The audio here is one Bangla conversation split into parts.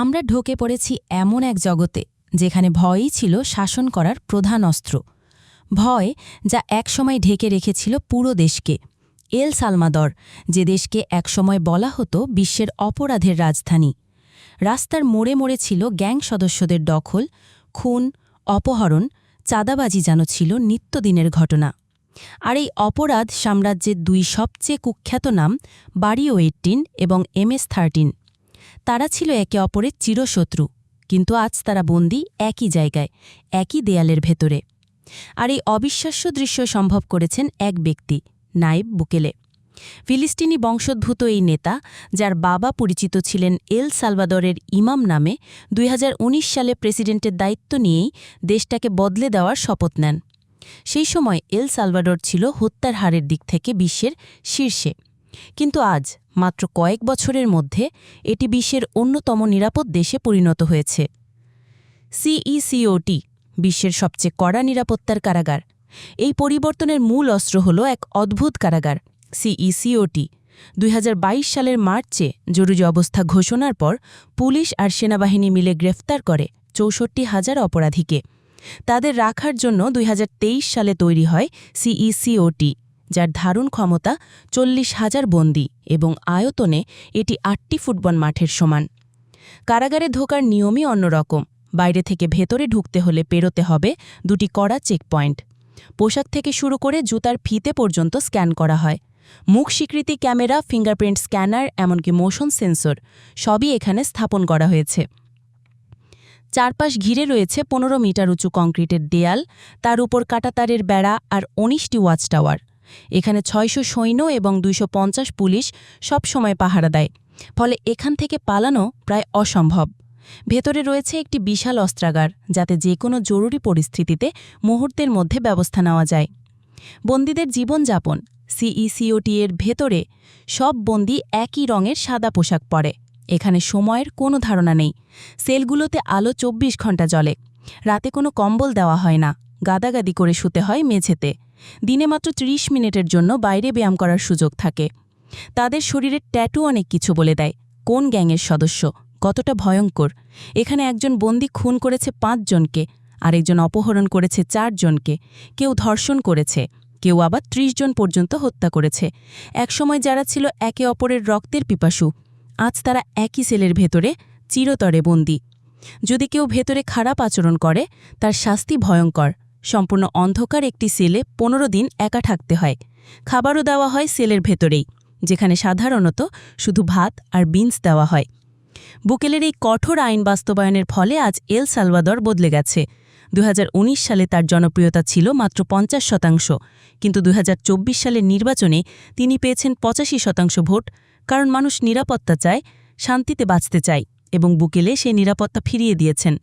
আমরা ঢোকে পড়েছি এমন এক জগতে, যেখানে ভয়ই ছিল শাসন করার প্রধান অস্ত্র। ভয় যা একসময় ঢেকে রেখেছিল পুরো দেশকে। এল সালমাদর, যে দেশকে একসময় বলা হতো বিশ্বের অপরাধের রাজধানী। রাস্তার মোড়ে মোড়ে ছিল গ্যাং সদস্যদের দখল, খুন, অপহরণ, চাঁদাবাজি যেন ছিল নিত্যদিনের ঘটনা। আর এই অপরাধ সাম্রাজ্যের দুই সবচেয়ে কুখ্যাত নাম বাড়িও এইটিন এবং এমএস থার্টিন। তারা ছিল একে অপরের চিরশত্রু, কিন্তু আজ তারা বন্দী একই জায়গায়, একই দেয়ালের ভেতরে। আর এই অবিশ্বাস্য দৃশ্য সম্ভব করেছেন এক ব্যক্তি নাইব বুকেলে। ফিলিস্তিনি বংশোদ্ভূত এই নেতা, যার বাবা পরিচিত ছিলেন এল সালভাদরের ইমাম নামে, দুই হাজার উনিশ সালে প্রেসিডেন্টের দায়িত্ব নিয়েই দেশটাকে বদলে দেওয়ার শপথ নেন। সেই সময় এল সালভাডর ছিল হত্যার হারের দিক থেকে বিশ্বের শীর্ষে। কিন্তু আজ, মাত্র কয়েক বছরের মধ্যে, এটি বিশ্বের অন্যতম নিরাপদ দেশে পরিণত হয়েছে। সিইসিওটি বিশ্বের সবচেয়ে কড়া নিরাপত্তার কারাগার। এই পরিবর্তনের মূল অস্ত্র হল এক অদ্ভুত কারাগার সিইসিওটি দুই হাজার বাইশ সালের মার্চে জরুরি অবস্থা ঘোষণার পর, পুলিশ আর সেনাবাহিনী মিলে গ্রেফতার করে চৌষট্টি হাজার অপরাধীকে। তাদের রাখার জন্য দুই হাজার তেইশ সালে তৈরি হয় সিইসিওটি যার ধারণ ক্ষমতা চল্লিশ হাজার বন্দি এবং আয়তনে এটি আটটি ফুটবল মাঠের সমান। কারাগারে ঢোকার নিয়মই অন্যরকম। বাইরে থেকে ভেতরে ঢুকতে হলে পেরোতে হবে দুটি কড়া চেকপয়েন্ট। পোশাক থেকে শুরু করে জুতার ফিতে পর্যন্ত স্ক্যান করা হয়। মুখ স্বীকৃতি ক্যামেরা, ফিঙ্গারপ্রিন্ট স্ক্যানার, এমনকি মোশন সেন্সর সবই এখানে স্থাপন করা হয়েছে। চারপাশ ঘিরে রয়েছে পনেরো মিটার উঁচু কংক্রিটের দেয়াল, তার উপর কাটাতারের বেড়া আর উনিশটি ওয়াচ টাওয়ার। এখানে ছয়শো সৈন্য এবং দুইশো পঞ্চাশ পুলিশ সব সময় পাহারা দেয়। ফলে এখান থেকে পালানো প্রায় অসম্ভব। ভেতরে রয়েছে একটি বিশাল অস্ত্রাগার, যাতে যে কোনো জরুরি পরিস্থিতিতে মুহূর্তের মধ্যে ব্যবস্থা নেওয়া যায়। বন্দীদের জীবনযাপন সিইসিওটি এর ভেতরে সব বন্দি একই রঙের সাদা পোশাক পরে। এখানে সময়ের কোনো ধারণা নেই। সেলগুলোতে আলো ২৪ ঘণ্টা জ্বলে। রাতে কোনো কম্বল দেওয়া হয় না। গাদাগাদি করে শুতে হয় মেঝেতে। দিনে মাত্র ৩০ মিনিটের জন্য বাইরে ব্যায়াম করার সুযোগ থাকে। তাদের শরীরের ট্যাটু অনেক কিছু বলে দেয়। কোন গ্যাংয়ের সদস্য? কতটা ভয়ঙ্কর। এখানে একজন বন্দি খুন করেছে পাঁচজনকে আরেকজন অপহরণ করেছে চারজনকে কেউ ধর্ষণ করেছে, কেউ আবার ৩০ জন পর্যন্ত হত্যা করেছে। একসময় যারা ছিল একে অপরের রক্তের পিপাসু, আজ তারা একই সেলের ভেতরে চিরতরে বন্দী। যদি কেউ ভেতরে খারাপ আচরণ করে, তার শাস্তি ভয়ঙ্কর। সম্পূর্ণ অন্ধকার একটি সেলে পনেরো দিন একা থাকতে হয়। খাবারও দেওয়া হয় সেলের ভেতরেই, যেখানে সাধারণত শুধু ভাত আর বিনস দেওয়া হয়। বুকেলের এই কঠোর আইন বাস্তবায়নের ফলে আজ এল সালভাদর বদলে গেছে। দু হাজার উনিশ সালে তার জনপ্রিয়তা ছিল মাত্র পঞ্চাশ শতাংশ, কিন্তু দু হাজার চব্বিশ সালের নির্বাচনে তিনি পেয়েছেন পঁচাশি শতাংশ ভোট, কারণ মানুষ নিরাপত্তা চায়, শান্তিতে বাঁচতে চায় এবং বুকেলে সেই নিরাপত্তা ফিরিয়ে দিয়েছেন।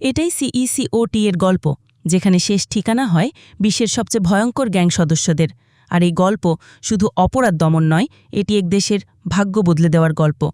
এটাই সিইসিওটি এর গল্প। যেখানে শেষ ঠিকানা হয় বিশ্বের সবচেয়ে ভয়ঙ্কর গ্যাং সদস্যদের। আর এই গল্প শুধু অপরাধ দমন নয়, এটি এক দেশের ভাগ্য বদলে দেওয়ার গল্প।